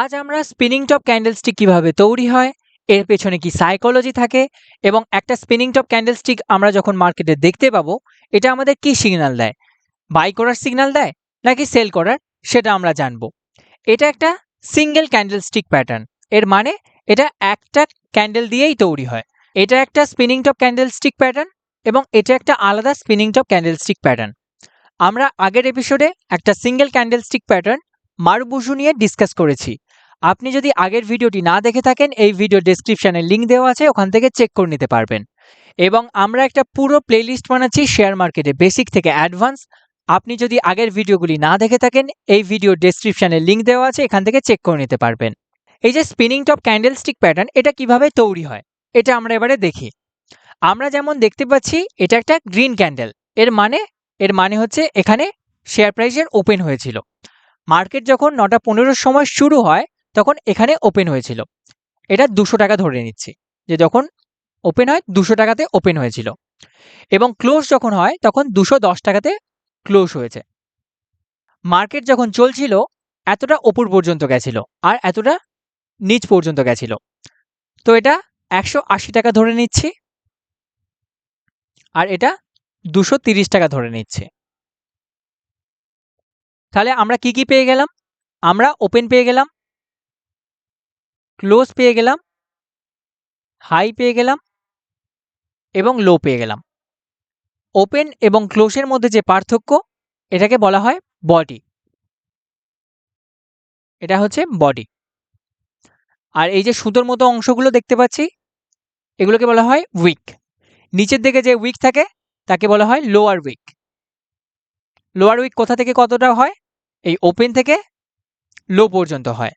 আজ আমরা spinning top candlestick কীভাবে তৈরি হয়, এর পেছনে কি সাইকোলজি থাকে এবং একটা স্পিনিং টপ ক্যান্ডেলস্টিক আমরা যখন মার্কেটে দেখতে পাবো, এটা আমাদের কি সিগন্যাল দেয়? বাই করার সিগন্যাল দেয় নাকি সেল করার, সেটা আমরা জানব। এটা একটা সিঙ্গেল ক্যান্ডেলস্টিক প্যাটার্ন এর মানে এটা একটা ক্যান্ডেল দিয়েই তৈরি হয়। এটা একটা স্পিনিং টপ ক্যান্ডেলস্টিক প্যাটার্ন এবং এটা একটা আলাদা স্পিনিং টপ ক্যান্ডেলস্টিক প্যাটার্ন আমরা আগের এপিসোডে একটা সিঙ্গেল ক্যান্ডেলস্টিক প্যাটার্ন মারুবুজু নিয়ে ডিসকাস করেছি। আপনি যদি আগের ভিডিওটি না দেখে থাকেন, এই ভিডিও ডেসক্রিপশনে লিঙ্ক দেওয়া আছে, ওখান থেকে চেক করে নিতে পারবেন। এবং আমরা একটা পুরো প্লেলিস্ট বানাচ্ছি শেয়ার মার্কেটে বেসিক থেকে অ্যাডভান্স আপনি যদি আগের ভিডিওগুলি না দেখে থাকেন, এই ভিডিও ডেসক্রিপশনে লিঙ্ক দেওয়া আছে, এখান থেকে চেক করে নিতে পারবেন। এই যে স্পিনিং টপ ক্যান্ডেলস্টিক প্যাটার্ন এটা কীভাবে তৈরি হয়? এটা আমরা এবারে দেখি। আমরা যেমন দেখতে পাচ্ছি, এটা একটা গ্রিন ক্যান্ডেল এর মানে এর মানে হচ্ছে এখানে শেয়ার প্রাইসের ওপেন হয়েছিল। মার্কেট যখন নটা পনেরোর সময় শুরু হয়, তখন এখানে ওপেন হয়েছিল। এটা দুশো টাকা ধরে নিচ্ছি, যে যখন ওপেন হয়, দুশো টাকাতে ওপেন হয়েছিল। এবং ক্লোজ যখন হয়, তখন দুশো দশ টাকাতে ক্লোজ হয়েছে। মার্কেট যখন চলছিল, এতটা ওপর পর্যন্ত গেছিল আর এতটা নিচ পর্যন্ত গেছিল। তো এটা একশো আশি টাকা ধরে নিচ্ছি আর এটা দুশো তিরিশ টাকা ধরে নিচ্ছে। তাহলে আমরা কি কি পেয়ে গেলাম? আমরা ওপেন পেয়ে গেলাম ক্লোজ পেয়ে গেলাম হাই পেয়ে গেলাম এবং লো পেয়ে গেলাম। ওপেন এবং ক্লোজের মধ্যে যে পার্থক্য, এটাকে বলা হয় বডি এটা হচ্ছে বডি আর এই যে সুতোর মতো অংশগুলো দেখতে পাচ্ছি, এগুলোকে বলা হয় উইক নিচের দিকে যে উইক থাকে, তাকে বলা হয় লোয়ার উইক লোয়ার উইক কোথা থেকে কতটা হয়? এই ওপেন থেকে লো পর্যন্ত হয়।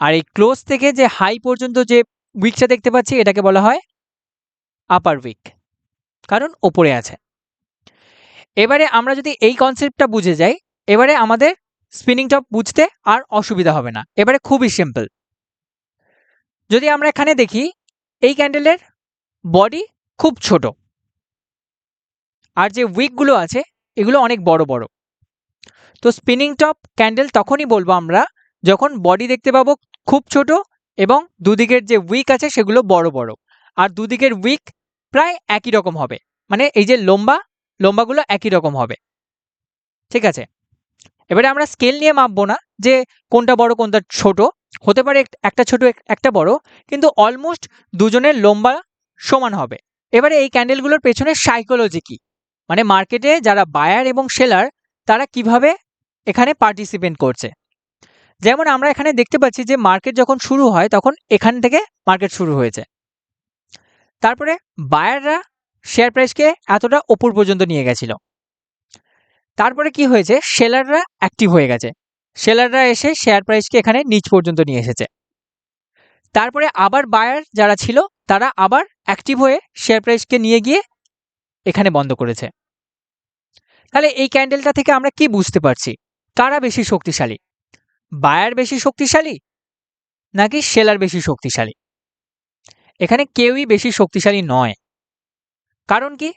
আর এই ক্লোজ থেকে যে হাই পর্যন্ত যে উইকটা দেখতে পাচ্ছি, এটাকে বলা হয় আপার উইক কারণ ওপরে আছে। এবারে আমরা যদি এই কনসেপ্টটা বুঝে যাই, এবারে আমাদের স্পিনিং টপ বুঝতে আর অসুবিধা হবে না। এবারে খুবই সিম্পল যদি আমরা এখানে দেখি, এই ক্যান্ডেলের বডি খুব ছোট। আর যে উইকগুলো আছে, এগুলো অনেক বড় বড়। তো স্পিনিং টপ ক্যান্ডেল তখনই বলব আমরা, যখন বডি দেখতে পাবো খুব ছোট এবং দুদিকের যে উইক আছে সেগুলো বড় বড়। আর দুদিকের উইক প্রায় একই রকম হবে। মানে এই যে লম্বা, লম্বাগুলো একই রকম হবে। ঠিক আছে? এবারে আমরা স্কেল নিয়ে মাপবো না যে কোনটা বড়, কোনটা ছোট। হতে পারে একটা ছোট একটা বড়, কিন্তু অলমোস্ট দুজনের লম্বা সমান হবে। এবারে এই ক্যান্ডেলগুলোর পেছনে সাইকোলজি কি? মানে মার্কেটে যারা বায়ার এবং সেলার তারা কীভাবে এখানে পার্টিসিপেন্ট করছে। যেমন আমরা এখানে দেখতে পাচ্ছি যে মার্কেট যখন শুরু হয়, তখন এখান থেকে মার্কেট শুরু হয়েছে। তারপরে বায়াররা শেয়ার প্রাইসকে এতটা ওপর পর্যন্ত নিয়ে গেছিল। তারপরে কি হয়েছে? সেলাররা অ্যাক্টিভ হয়ে গেছে। সেলাররা এসে শেয়ার প্রাইসকে এখানে নিচ পর্যন্ত নিয়ে এসেছে। তারপরে আবার বায়ার যারা ছিল, তারা আবার অ্যাক্টিভ হয়ে শেয়ার প্রাইসকে নিয়ে গিয়ে এখানে বন্ধ করেছে। তাহলে এই ক্যান্ডেলটা থেকে আমরা কি বুঝতে পারছি? কারা বেশি শক্তিশালী? বায়ার বেশি শক্তিশালী? নাকি সেলার বেশি শক্তিশালী? এখানে কেউই বেশি শক্তিশালী নয়। কারণ কি?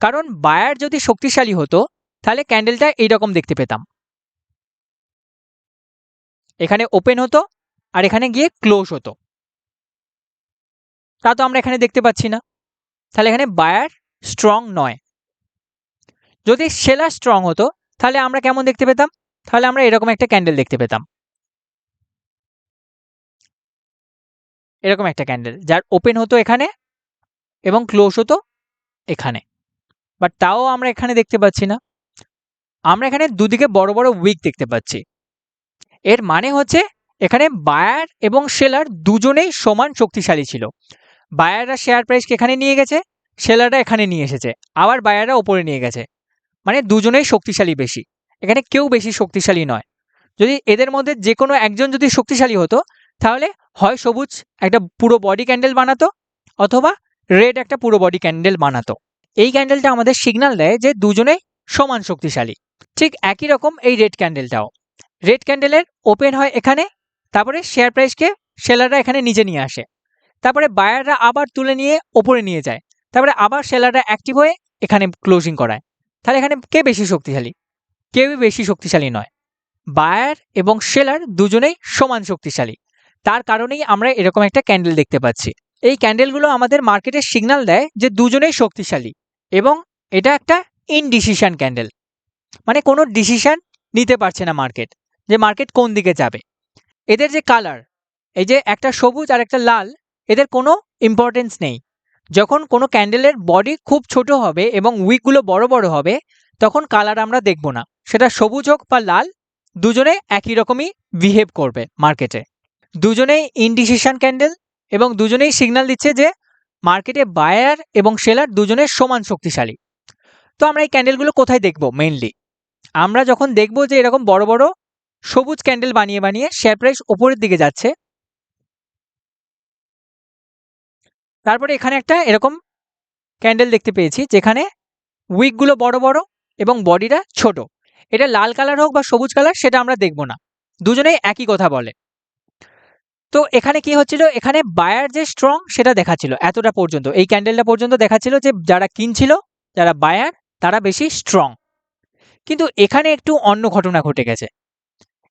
কারণ বায়ার যদি শক্তিশালী হতো, তাহলে ক্যান্ডেলটা এইরকম দেখতে পেতাম। এখানে ওপেন হতো আর এখানে গিয়ে ক্লোজ হতো। তা তো আমরা এখানে দেখতে পাচ্ছি না। তাহলে এখানে বায়ার স্ট্রং নয়। যদি সেলার স্ট্রং হতো, তাহলে আমরা কেমন দেখতে পেতাম? তাহলে আমরা এরকম একটা ক্যান্ডেল দেখতে পেতাম। এরকম একটা ক্যান্ডেল যার ওপেন হতো এখানে এবং ক্লোজ হতো এখানে। বাট তাও আমরা এখানে দেখতে পাচ্ছি না। আমরা এখানে দুদিকে বড় বড় উইক দেখতে পাচ্ছি। এর মানে হচ্ছে এখানে বায়ার এবং সেলার দুজনেই সমান শক্তিশালী ছিল। বায়াররা শেয়ার প্রাইসকে এখানে নিয়ে গেছে সেলাররা এখানে নিয়ে এসেছে। আবার বায়াররা ওপরে নিয়ে গেছে। মানে দুজনেই শক্তিশালী বেশি। এখানে কেউ বেশি শক্তিশালী নয়। যদি এদের মধ্যে যে কোনো একজন যদি শক্তিশালী হতো, তাহলে হয় সবুজ একটা পুরো বডি ক্যান্ডেল বানাতো, অথবা রেড একটা পুরো বডি ক্যান্ডেল বানাতো। এই ক্যান্ডেলটা আমাদের সিগন্যাল দেয় যে দুজনেই সমান শক্তিশালী। ঠিক একই রকম এই রেড ক্যান্ডেলটাও রেড ক্যান্ডেলের ওপেন হয় এখানে, তারপরে শেয়ার প্রাইসকে সেলাররা এখানে নিচে নিয়ে আসে। তারপরে বায়াররা আবার তুলে নিয়ে ওপরে নিয়ে যায়। তারপরে আবার সেলাররা অ্যাক্টিভ হয়ে এখানে ক্লোজিং করায়। তাহলে এখানে কে বেশি শক্তিশালী? কেউই বেশি শক্তিশালী নয়। বায়ার এবং সেলার দুজনেই সমান শক্তিশালী। তার কারণেই আমরা এরকম একটা ক্যান্ডেল দেখতে পাচ্ছি। এই ক্যান্ডেলগুলো আমাদের মার্কেটের সিগন্যাল দেয় যে দুজনেই শক্তিশালী এবং এটা একটা ইনডিসিশন ক্যান্ডেল। মানে কোনো ডিসিশন নিতে পারছে না মার্কেট যে মার্কেট কোন দিকে যাবে। এদের যে কালার, এই যে একটা সবুজ আর একটা লাল, এদের কোনো ইম্পর্টেন্স নেই। যখন কোনো ক্যান্ডেলের বডি খুব ছোট হবে এবং উইকগুলো বড় বড় হবে তখন কালার আমরা দেখব না। সেটা সবুজ হোক বা লাল, দুজনে একই রকমই বিহেভ করবে মার্কেটে দুজনেই ইনডিসিশন ক্যান্ডেল এবং দুজনেই সিগন্যাল দিচ্ছে যে মার্কেটে বায়ার এবং সেলার দুজনের সমান শক্তিশালী। তো আমরা এই ক্যান্ডেলগুলো কোথায় দেখব মেইনলি আমরা যখন দেখব যে এরকম বড় বড় সবুজ ক্যান্ডেল বানিয়ে বানিয়ে শেয়ার প্রাইস ওপরের দিকে যাচ্ছে, তারপরে এখানে একটা এরকম ক্যান্ডেল দেখতে পেয়েছি যেখানে উইকগুলো বড় বড় এবং বডিটা ছোট। এটা লাল কালার হোক বা সবুজ কালার সেটা আমরা দেখব না। দুজনেই একই কথা বলে। তো এখানে কি হচ্ছিল? এখানে বায়ার যে স্ট্রং সেটা দেখাচ্ছিল এতটা পর্যন্ত। এই ক্যান্ডেলটা পর্যন্ত দেখাচ্ছিল যে, যারা কিনছিল, যারা বায়ার তারা বেশি স্ট্রং কিন্তু এখানে একটু অন্য ঘটনা ঘটে গেছে।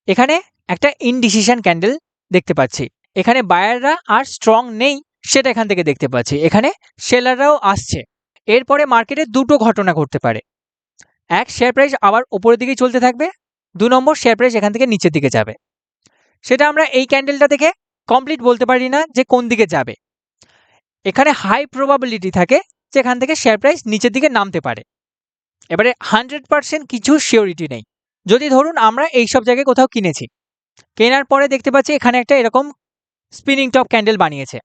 এখানে একটা ইনডিসিশন ক্যান্ডেল দেখতে পাচ্ছি। এখানে বায়াররা আর স্ট্রং নেই, সেটা এখান থেকে দেখতে পাচ্ছি। এখানে সেলাররাও আসছে। এরপরে মার্কেটে দুটো ঘটনা ঘটতে পারে। এক শেয়ার প্রাইস আবার ওপরের দিকেই চলতে থাকবে, দু নম্বর শেয়ার প্রাইস এখান থেকে নিচের দিকে যাবে। সেটা আমরা এই ক্যান্ডেলটা দেখে কমপ্লিট বলতে পারি না যে কোন দিকে যাবে। এখানে হাই প্রবাবিলিটি থাকে যে এখান থেকে শেয়ার প্রাইস নিচের দিকে নামতে পারে। এবারে হান্ড্রেড পার্সেন্ট কিছু শিওরিটি নেই। যদি ধরুন আমরা এই সব জায়গায় কোথাও কিনেছি, কেনার পরে দেখতে পাচ্ছি এখানে একটা এরকম স্পিনিং টপ ক্যান্ডেল বানিয়েছে।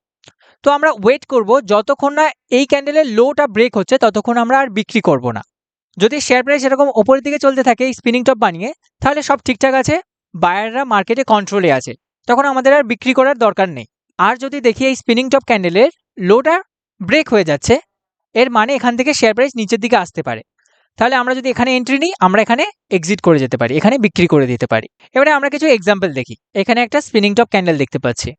তো আমরা ওয়েট করব, যতক্ষণ না এই ক্যান্ডেলের লোটা ব্রেক হচ্ছে, ততক্ষণ আমরা আর বিক্রি করব না। যদি শেয়ার প্রাইস এরকম ওপরের দিকে চলতে থাকে এই স্পিনিং টপ বানিয়ে, তাহলে সব ঠিকঠাক আছে বায়াররা মার্কেটে কন্ট্রোলে আছে। তখন আমাদের আর বিক্রি করার দরকার নেই। আর যদি দেখি এই স্পিনিং টপ ক্যান্ডেলের লোটা ব্রেক হয়ে যাচ্ছে, এর মানে এখান থেকে শেয়ার প্রাইস নিচের দিকে আসতে পারে। তাহলে আমরা যদি এখানে এন্ট্রি নিই, আমরা এখানে এক্সিট করে যেতে পারি, এখানে বিক্রি করে দিতে পারি। এবারে আমরা কিছু এক্সাম্পল দেখি। এখানে একটা স্পিনিং টপ ক্যান্ডেল দেখতে পাচ্ছি।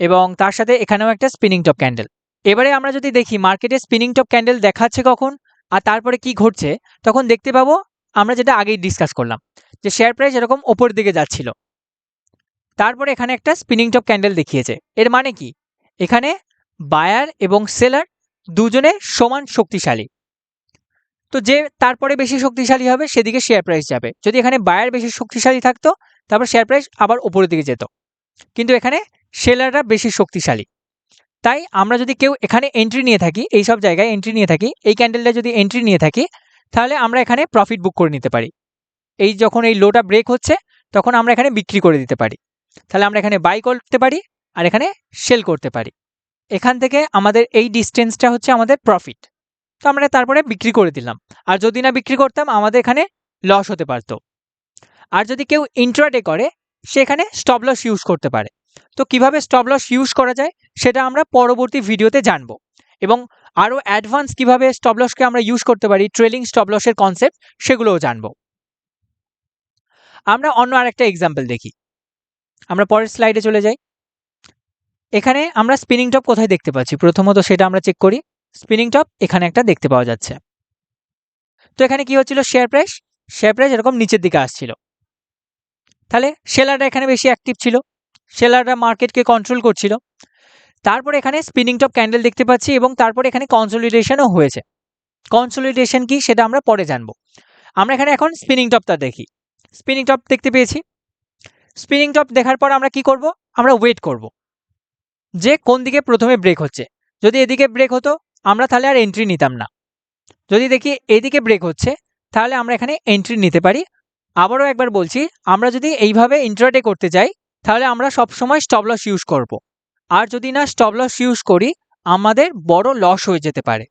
এবং তার সাথে এখানেও একটা স্পিনিং টপ ক্যান্ডেল এবারে আমরা যদি দেখি মার্কেটে স্পিনিং টপ ক্যান্ডেল দেখাচ্ছে কখন? আর তারপরে কি ঘটছে? তখন দেখতে পাবো আমরা যেটা আগেই ডিসকাস করলাম, যে শেয়ার প্রাইস এরকম ওপর দিকে যাচ্ছিল। তারপরে এখানে একটা স্পিনিং টপ ক্যান্ডেল দেখিয়েছে। এর মানে কি? এখানে বায়ার এবং সেলার দুজনে সমান শক্তিশালী। তো যে তারপরে বেশি শক্তিশালী হবে, সেদিকে শেয়ার প্রাইস যাবে। যদি এখানে বায়ার বেশি শক্তিশালী থাকতো, তারপর শেয়ার প্রাইস আবার ওপরের দিকে যেত। কিন্তু এখানে সেলাররা বেশি শক্তিশালী। তাই আমরা যদি কেউ এখানে এন্ট্রি নিয়ে থাকি, এই সব জায়গায় এন্ট্রি নিয়ে থাকি, এই ক্যান্ডেলটা যদি এন্ট্রি নিয়ে থাকি, তাহলে আমরা এখানে প্রফিট বুক করে নিতে পারি। এই যখন এই লোটা ব্রেক হচ্ছে, তখন আমরা এখানে বিক্রি করে দিতে পারি। তাহলে আমরা এখানে বাই করতে পারি আর এখানে সেল করতে পারি। এখান থেকে আমাদের এই ডিস্টেন্সটা হচ্ছে আমাদের প্রফিট তো আমরা তারপরে বিক্রি করে দিলাম। আর যদি না বিক্রি করতাম, আমাদের এখানে লস হতে পারতো। আর যদি কেউ ইন্ট্রাডে করে সেখানে স্টপ লস ইউজ করতে পারে। তো কীভাবে স্টপ লস ইউজ করা যায় সেটা আমরা পরবর্তী ভিডিওতে জানব। এবং আরও অ্যাডভান্স কীভাবে স্টপ লসকে আমরা ইউজ করতে পারি ট্রেলিং স্টপ লসের কনসেপ্ট সেগুলোও জানব। আমরা অন্য আরেকটা এক্সাম্পল দেখি। আমরা পরের স্লাইডে চলে যাই। এখানে আমরা স্পিনিং টপ কোথায় দেখতে পাচ্ছি? প্রথমত সেটা আমরা চেক করি। স্পিনিং টপ এখানে একটা দেখতে পাওয়া যাচ্ছে। তো এখানে কি হচ্ছিল? শেয়ার প্রাইস শেয়ার প্রাইস এরকম নিচের দিকে আসছিল। তাহলে সেলাররা এখানে বেশি অ্যাক্টিভ ছিল। সেলাররা মার্কেটকে কন্ট্রোল করছিল। তারপর এখানে স্পিনিং টপ ক্যান্ডেল দেখতে পাচ্ছি এবং তারপরে এখানে কনসলিডেশনও হয়েছে। কনসলিডেশন কি সেটা আমরা পরে জানব। আমরা এখানে এখন স্পিনিং টপটা দেখি। স্পিনিং টপ দেখতে পেয়েছি। স্পিনিং টপ দেখার পর আমরা কি করব? আমরা ওয়েট করব। যে কোন দিকে প্রথমে ব্রেক হচ্ছে। যদি এদিকে ব্রেক হতো, আমরা তাহলে আর এন্ট্রি নিতাম না। যদি দেখি এদিকে ব্রেক হচ্ছে, তাহলে আমরা এখানে এন্ট্রি নিতে পারি। আবারও একবার বলছি, আমরা যদি এইভাবে ইন্ট্রাডে করতে চাই তাহলে আমরা সবসময় স্টপ লস ইউজ করব। আর যদি না স্টপ লস ইউজ করি, আমাদের বড় লস হয়ে যেতে পারে।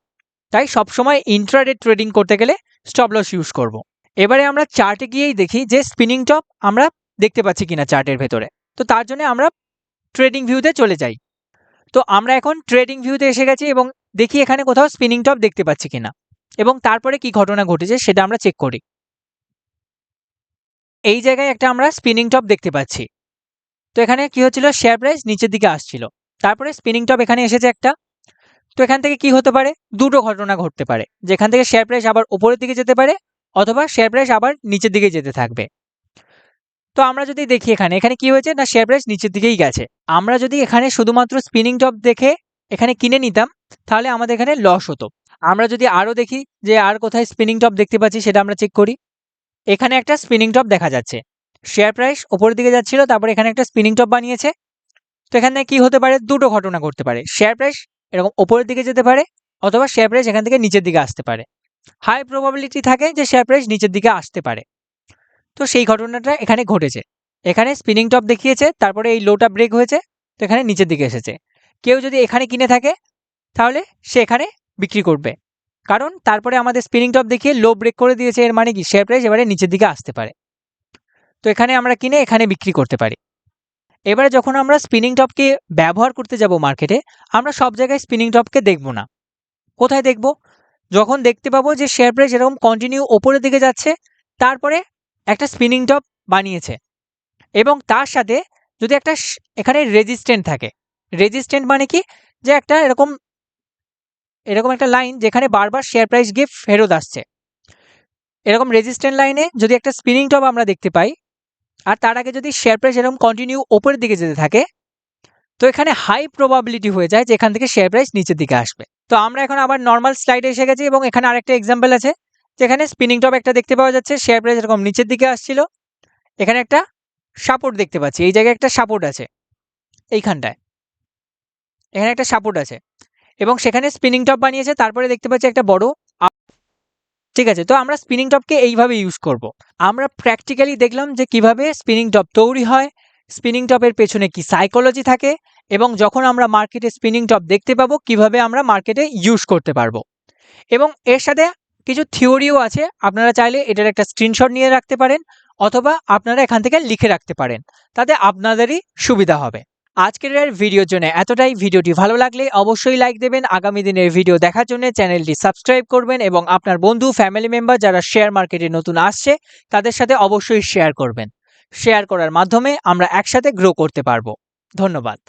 তাই সবসময় ইন্ট্রাডে ট্রেডিং করতে গেলে স্টপ লস ইউজ করব। এবারে আমরা চার্টে গিয়েই দেখি যে স্পিনিং টপ আমরা দেখতে পাচ্ছি কিনা চার্টের ভেতরে। তো তার জন্য আমরা ট্রেডিং ভিউতে চলে যাই। তো আমরা এখন ট্রেডিং ভিউতে এসে গেছি এবং দেখি এখানে কোথাও স্পিনিং টপ দেখতে পাচ্ছি কিনা। এবং তারপরে কি ঘটনা ঘটেছে সেটা আমরা চেক করি। এই জায়গায় একটা আমরা স্পিনিং টপ দেখতে পাচ্ছি। তো এখানে কি হচ্ছিল? শেয়ার প্রাইস নিচের দিকে আসছিল। তারপরে স্পিনিং টপ এখানে এসেছে একটা। তো এখান থেকে কি হতে পারে? দুটো ঘটনা ঘটতে পারে। যেখান থেকে শেয়ার প্রাইস আবার উপরের দিকে যেতে পারে, অথবা শেয়ার প্রাইস আবার নিচের দিকে যেতে থাকবে। তো আমরা যদি দেখি এখানে এখানে কি হয়েছে? না শেয়ার প্রাইস নিচের দিকেই গেছে। আমরা যদি এখানে শুধুমাত্র স্পিনিং টপ দেখে এখানে কিনে নিতাম, তাহলে আমাদের এখানে লস হতো। আমরা যদি আরও দেখি যে আর কোথায় স্পিনিং টপ দেখতে পাচ্ছি সেটা আমরা চেক করি। এখানে একটা স্পিনিং টপ দেখা যাচ্ছে। শেয়ার প্রাইস ওপরের দিকে যাচ্ছিল, তারপর এখানে একটা স্পিনিং টপ বানিয়েছে। তো এখানে কি হতে পারে? দুটো ঘটনা ঘটতে পারে। শেয়ার প্রাইস এরকম ওপরের দিকে যেতে পারে অথবা শেয়ার প্রাইস এখান থেকে নিচের দিকে আসতে পারে। হাই প্রবাবিলিটি থাকে যে শেয়ার প্রাইস নিচের দিকে আসতে পারে। তো সেই ঘটনাটা এখানে ঘটেছে। এখানে স্পিনিং টপ দেখিয়েছে, তারপরে এই লোটা ব্রেক হয়েছে, তো এখানে নিচের দিকে এসেছে। কেউ যদি এখানে কিনে থাকে, তাহলে সে এখানে বিক্রি করবে। কারণ তারপরে আমাদের স্পিনিং টপ দেখিয়ে লো ব্রেক করে দিয়েছে, এর মানে কি? শেয়ার প্রাইস এবারে নিচের দিকে আসতে পারে। তো এখানে আমরা কিনে এখানে বিক্রি করতে পারি। এবারে যখন আমরা স্পিনিং টপকে ব্যবহার করতে যাব মার্কেটে আমরা সব জায়গায় স্পিনিং টপকে দেখব না। কোথায় দেখব? যখন দেখতে পাবো যে শেয়ার প্রাইস এরকম কন্টিনিউ ওপরের দিকে যাচ্ছে, তারপরে একটা স্পিনিং টপ বানিয়েছে। এবং তার সাথে যদি একটা এখানে রেজিস্ট্যান্ট থাকে। রেজিস্ট্যান্ট মানে কি? যে একটা এরকম এরকম একটা লাইন যেখানে বারবার শেয়ার প্রাইস গিয়ে ফেরত আসছে। এরকম রেজিস্ট্যান্ট লাইনে যদি একটা স্পিনিং টপ আমরা দেখতে পাই আর তার আগে যদি শেয়ার প্রাইস এরকম কন্টিনিউ ওপরের দিকে যেতে থাকে, তো এখানে হাই প্রবাবিলিটি হয়ে যায় যে এখান থেকে শেয়ার প্রাইস নিচের দিকে আসবে। তো আমরা এখন আবার নর্মাল স্লাইডে এসে গেছি এবং এখানে আরেকটা এক্সাম্পল আছে, যেখানে স্পিনিং টপ একটা দেখতে পাওয়া যাচ্ছে শেয়ার প্রাইস এরকম নিচের দিকে আসছিল। এখানে একটা সাপোর্ট দেখতে পাচ্ছি, এই জায়গায় একটা সাপোর্ট আছে, এইখানটায়। এখানে একটা সাপোর্ট আছে এবং সেখানে স্পিনিং টপ বানিয়েছে, তারপরে দেখতে পাচ্ছি একটা বড় ঠিক আছে, তো আমরা স্পিনিং টপকে এইভাবে ইউজ করব। আমরা প্র্যাকটিক্যালি দেখলাম যে কীভাবে স্পিনিং টপ তৈরি হয় স্পিনিং টপের পেছনে কি সাইকোলজি থাকে, এবং যখন আমরা মার্কেটে স্পিনিং টপ দেখতে পাবো, কীভাবে আমরা মার্কেটে ইউজ করতে পারব এবং এর সাথে কিছু থিওরিও আছে, আপনারা চাইলে এটার একটা স্ক্রিনশট নিয়ে রাখতে পারেন, অথবা আপনারা এখান থেকে লিখে রাখতে পারেন, তাতে আপনাদেরই সুবিধা হবে আজকের ভিডিওর জন্য এতটাই। ভিডিওটি ভালো লাগলে অবশ্যই লাইক দেবেন। আগামী দিনের ভিডিও দেখার জন্য চ্যানেলটি সাবস্ক্রাইব করবেন এবং আপনার বন্ধু ফ্যামিলি মেম্বার যারা শেয়ার মার্কেটে নতুন আসছে, তাদের সাথে অবশ্যই শেয়ার করবেন। শেয়ার করার মাধ্যমে আমরা একসাথে গ্রো করতে পারব। ধন্যবাদ।